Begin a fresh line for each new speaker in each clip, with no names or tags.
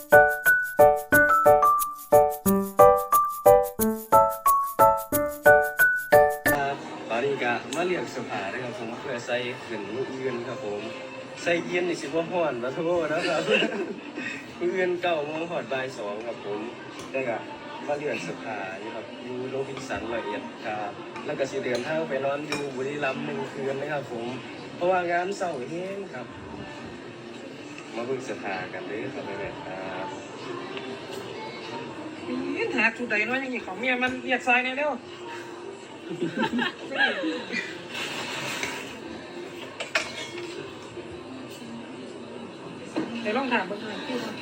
ครับตอนนี้ก็มาเรียกสภาได้ครับผมเพื่อใส่ขึ้นมืออื่นครับผม ใส่เย็นนี่สิบ่ฮ้อนนะโทษนะครับมืออื่นเก้าโมงหอดบ่ายสองครับผมได้ก็มาเรียกสภาอยู่ครับอยู่โรบินสันร้อยเอ็ดครับแล้วก็สิเดินทางไปนอนอยู่บุรีรัมย์หนึ่งคืนนะครับผม เพราะว่างานเศร้าเฮงครับ มาเบิ่งสภากันเด้อครับแม่ๆครับ
มีหาจุดใดน้อยอย่างนี้ของเมียมันเรียกซอยในอยเร็วเดี๋ยวลองถามเบนหน่อยพี่ว่า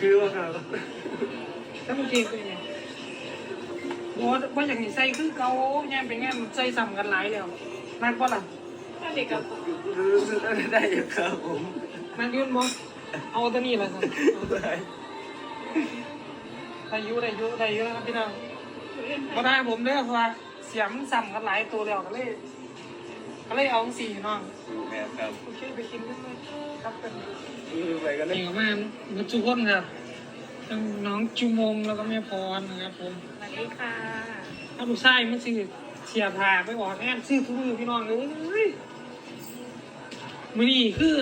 คือว่าครับ
ถ้ามึงก่งเป็นไงบอกว่าว่าอย่างนี้ใส่คือเกาแง่เป็นแง่ใส่ซ้ำกันหลายแล้วมากกว่าล่ะ ถ้าเด็กกับ
รู้สึกได้อยู่ครับผม
มันยุ่นบ่เอาตัวนี้ละสิ
ได้
ได้อยุได้อยุได้อยุนะครับพี่น้องก็ได้ผมเด้อเพราะว่าเสียมนซ้ำกันหลายตัวแล้วก็เลยก็เลยเอาสี่น้อง
แม่ครับ
โอเคไปกินกันเลยครับเป็น
คือไปกัน
เก่งมากมันทุกคนครับทั้งน้องจูมงแล้วก็แม่พรนะครับผม
สวัสดีค่ะ
ถ้าลูกชายมันซื้อ เสียผ่าไปออกงานซื้อทุกมือพี่น้องเลยมือนี่คือ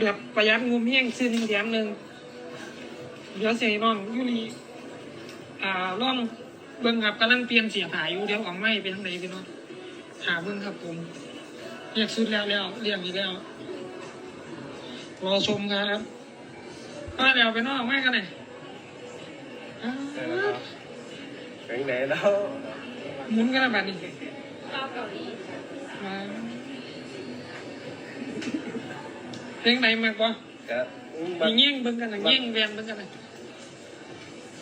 แบบประหยัดงมเฮี้งซื้อหนึ่งแถมหนึ่งเดี๋ยวเสียน้องยุรีอ่าล่องเบิ้งครับกำลังเปลี่ยนเสียผ่าอยู่เดี๋ยวออกไม่ไปทางไหนพี่น้องหาเบิ้งครับผมเรียกสุดแล้วแล้วเรียกอีกแล้วรอชมครับก็เดี๋ยวไปนอกแม่กันเลยอ้าว
เป็นไหนแล้ว
หมุนกันแล้วแบบนี้
ชอบเกาหลี
มาเพลงไหนมากกว่า
ครับ
มีเงี้ยงเบิ่งกันนะเงี้ยงแวนเบิ่งกันนะ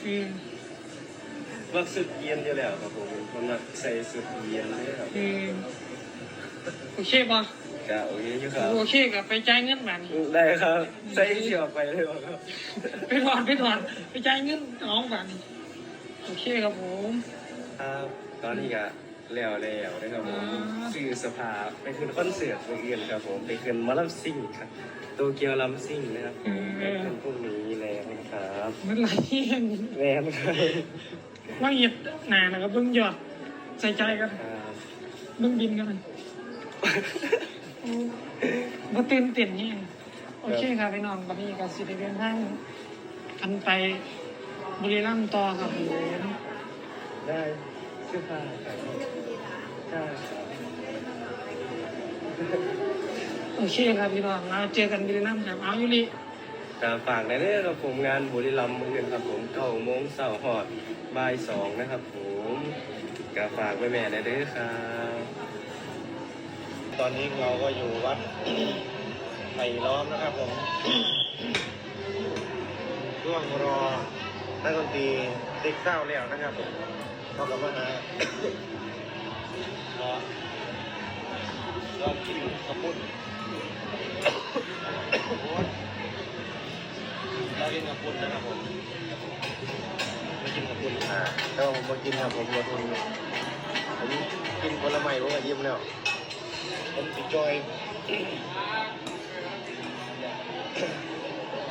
อืม
มักสุดเย็นอยู่แล้วครับผมคนมักใส่สุดเย็นเลยครับ
อืมโอเคป่ะ
ก็โอเคอยู่ครับ
โอเคกับไปจ่ายเงินแบบนี้
ได้ครับใส่เที่ยวไปเลยครับ
ไปถอนไปถอนไปจ่ายเงินน้องแบบนี้โอเคครับผม
ครับต อนนี้ก็แล้วแล้วนะครับผมสื่อสภาไปขึ้นคอนเสิร์ตเมื่อคืนครับผมไปขึ้นหมอลำซิ่งครับโตเกียวลำซิ่งนะครับไปขึ้นพรุ่งนี้แล้วนะครับ
มันไหลเงี้ยง
แม่นครับ
ว่าเหยียดหนานะครับเบิ่งหยอดใส่ใจกัน
ครับ
เบิ่งบินกันเลยมาตื่นเต้นนี่โอเคครับพี่น้องวันนี้ก็สิได้เดินทางกันไปบุรีรัมย์ต่อครับผม
ได้ เสื้อผ้าใช่
โอเคครับพี่น้องเราเจอกันบุรีรัมย์ครับเอาอยู่ลิ
การฝากในเรื่องครับผมงานบุรีรัมย์มือกันครับผมเก้าโมงเสาร์หอดบ่ายสองนะครับผมการฝากไว้แม่ในเด้อครับตอนนี้เราก็อยู่วัดไผ่ล้อมนะครับผมช่วงรอนักดนตรี ติ๊กเต้าแล้วนะครับผมเขากำลังมารอรอกินข้าวปุ้นเรากินกับปุ้นนะครับผมไม่กินกับปุ้นอ่าถ้าผมมากินครับผมมาทุนผมกินผลไม้ผมก็ยิ้มแล้วผมสิจอย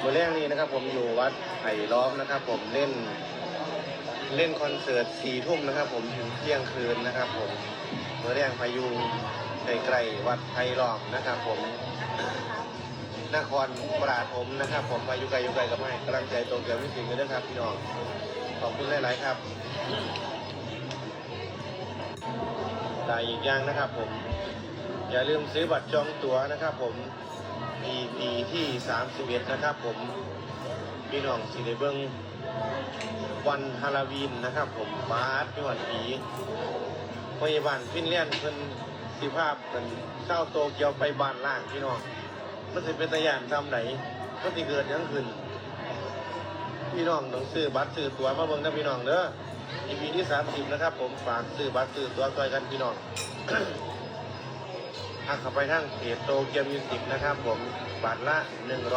วันแรกนี้นะครับผมอยู่วัดไผ่ล้อมนะครับ ผมเล่น เล่นคอนเสิร์ตสี่ทุ่มนะครับ ผมถึงเที่ยงคืนนะครับ ผมเมื่อแรงพายุไกลๆวัดไผ่ล้อมนะครับ ผมนครปราฐมนะครับ ผมมายู่ไกลอยู่ไกลกับไม่กำลังใจโตเกี่ยวมิสิงกันด้วยครับพี่น้องขอบคุณหลายๆครับแต่อีกอย่างนะครับ ผม อย่าลืมซื้อบัตรจองตั๋วนะครับ ผม EP ที่31นะครับ ผมพี่น้องสิได้เบิ้ง วันฮาโลวีนนะครับผมบาสพี่หวันผีพยาบาลฟินแลนด์เพิ่นสิภาพเป็นเช้าโตเกียวไปบ้านล่างพี่น้องมันจะเป็นตะยานทำไหนมันจะเกิดยังขึ้น พี่น้องต้องซื้อบัตรซื้อตั๋วมาเบิ่งนะพี่น้องเด้อ EP ที่30นะครับ ผมฝากซื้อบัตรซื้อตั๋วช่วยกันพี่น้องทักเข้าไปทางเพจโตเกียวมิวสิกนะครับ ผมบัตรละ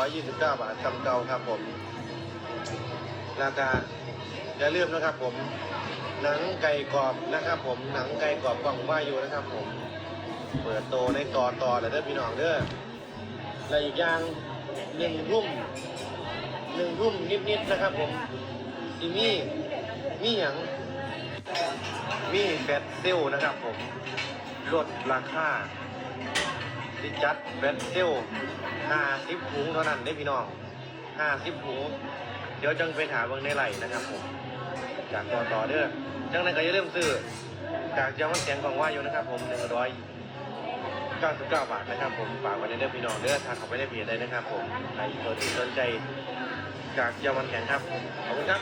129บาทจำเก่าครับผม ราคาอย่าลืมนะครับผมหนังไก่กรอบนะครับผมหนังไก่กรอบกล่องว่าอยู่นะครับผมเปิดโตในต่อต่อเลยเด้อพี่น้องเด้อและอีกอย่างหนึ่งทุ่มหนึ่งทุ่มนิดๆนะครับผมซีมี่มีหยังมีแฟตเซลนะครับผมลดราคาสิจัดแฟตเซลห้าสิบถุงเท่านั้นได้พี่น้องห้าสิบถุง เดี๋ยวจังไปหาเบิ่งในไหลนะครับผมจากต่อต่อเด้อจังนั้นก็อย่าลืมซื้อจากยามันแสงของว่าอยู่นะครับ ผมหนึ่งร้อยเก้าสิบเก้าบาทนะครับ ผมฝากไว้ในเด้อพี่น้องเด้อทางเขาไปได้เพจได้นะครับ ผมใครสนใจจากยามันแข็งครับขอบคุณครับ